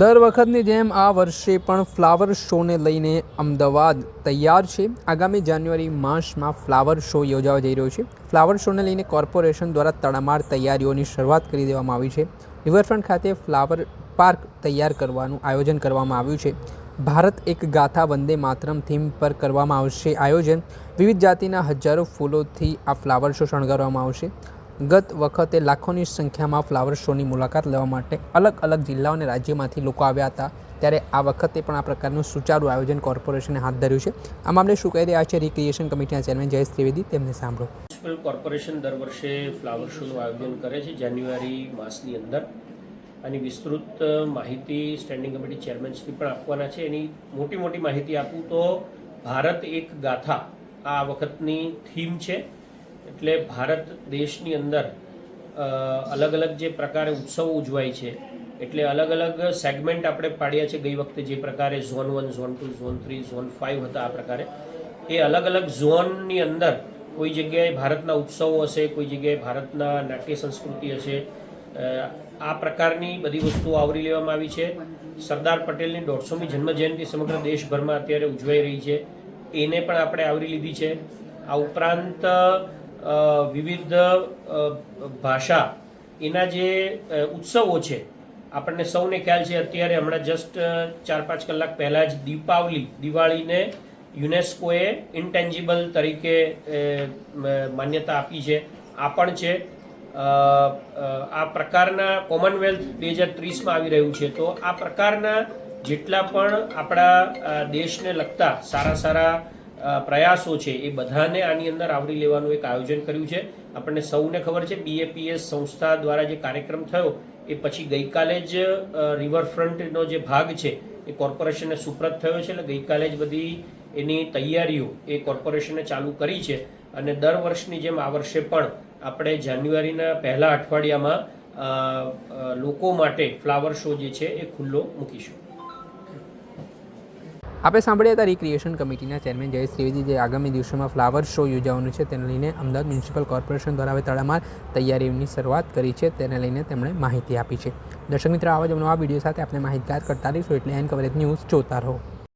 દર વખતની જેમ આ વર્ષે પણ ફ્લાવર શોને લઈને અમદાવાદ તૈયાર છે. આગામી જાન્યુઆરી માસમાં ફ્લાવર શો યોજાવા જઈ રહ્યો છે. ફ્લાવર શોને લઈને કોર્પોરેશન દ્વારા તડામાર તૈયારીઓની શરૂઆત કરી દેવામાં આવી છે. રિવરફ્રન્ટ ખાતે ફ્લાવર પાર્ક તૈયાર કરવાનું આયોજન કરવામાં આવ્યું છે. ભારત એક ગાથા વંદે માતરમ થીમ પર કરવામાં આવશે આયોજન. વિવિધ જાતિના હજારો ફૂલોથી આ ફ્લાવર શો શણગારવામાં આવશે. ગત વખતે લાખોની સંખ્યામાં ફ્લાવર શોની મુલાકાત લેવા માટે અલગ અલગ જિલ્લાઓ અને રાજ્યોમાંથી લોકો આવ્યા હતા. ત્યારે આ વખતે પણ આ પ્રકારનું સુચારું આયોજન કોર્પોરેશને હાથ ધર્યું છે. આ મામલે શું કહી રહ્યા છે રિક્રિએશન કમિટીના ચેરમેન જયેશ ત્રિવેદી તેમને સાંભળો. મ્યુનિસિપલ કોર્પોરેશન દર વર્ષે ફ્લાવર શોનું આયોજન કરે છે જાન્યુઆરી માસની અંદર. આની વિસ્તૃત માહિતી સ્ટેન્ડિંગ કમિટી ચેરમેનશ્રી પણ આપવાના છે. એની મોટી મોટી માહિતી આપું તો ભારત એક ગાથા આ વખતની થીમ છે. એટલે ભારત દેશની અંદર અલગ અલગ જે પ્રકારે ઉત્સવો ઉજવાય છે, એટલે અલગ અલગ સેગમેન્ટ આપણે પાડ્યા છે ગઈ વખતે જે પ્રકારે zone one zone two zone three zone five હતા આ પ્રકારે. એ અલગ અલગ ઝોનની અંદર કોઈ જગ્યાએ ભારતના ઉત્સવો હશે, કોઈ જગ્યાએ ભારતના નાટ્ય સંસ્કૃતિ હશે આ પ્રકારની બધી વસ્તુઓ આવરી લેવામાં આવી છે. સરદાર પટેલની દોઢસોમી જન્મજયંતિ સમગ્ર દેશભરમાં અત્યારે ઉજવાઈ રહી છે. એને પણ આપણે આવરી લીધી છે. આ ઉપરાંત વિવિધ ભાષા, એના જે ઉત્સવો છે, આપણને સૌને ખ્યાલ છે, અત્યારે હમણાં જસ્ટ ચાર પાંચ કલાક પહેલાં જ દીપાવલી, દિવાળીને યુનેસ્કોએ ઇન્ટેન્જિબલ તરીકે માન્યતા આપી છે, આ પણ છે. આ પ્રકારના કોમનવેલ્થ બે હજાર ત્રીસમાં આવી રહ્યું છે, તો આ પ્રકારના જેટલા પણ આપણા દેશને લગતા સારા સારા પ્રયાસો છે એ બધાને આની અંદર આવરી લેવાનું એક આયોજન કર્યું છે. આપણને સૌને ખબર છે બીએપીએસ સંસ્થા દ્વારા જે કાર્યક્રમ થયો, એ પછી ગઈકાલે જ રિવરફ્રન્ટનો જે ભાગ છે, એ કોર્પોરેશનને સુપ્રત થયો છે. એટલે ગઈકાલે જ બધી એની તૈયારીઓ એ કોર્પોરેશને ચાલુ કરી છે. અને દર વર્ષની જેમ આ વર્ષે પણ આપણે જાન્યુઆરીના પહેલા અઠવાડિયામાં લોકો માટે ફ્લાવર શો જે છે એ ખુલ્લો મૂકીશું. આપણે સાંભળ્યા હતા રિક્રિએશન કમિટીના ચેરમેન જયેશ ત્રિવેદી જે આગામી દિવસોમાં ફ્લાવર શો યોજાવાનું છે, તેને લઈને અમદાવાદ મ્યુનિસિપલ કોર્પોરેશન દ્વારા હવે તડામાર તૈયારીઓની શરૂઆત કરી છે, તેને લઈને તેમણે માહિતી આપી છે. દર્શક મિત્રો, આવા જ નવા વીડિયો સાથે આપણે માહિતગાર કરતા રહીશું, એટલે એન કવરેજ ન્યૂઝ જોતા રહો.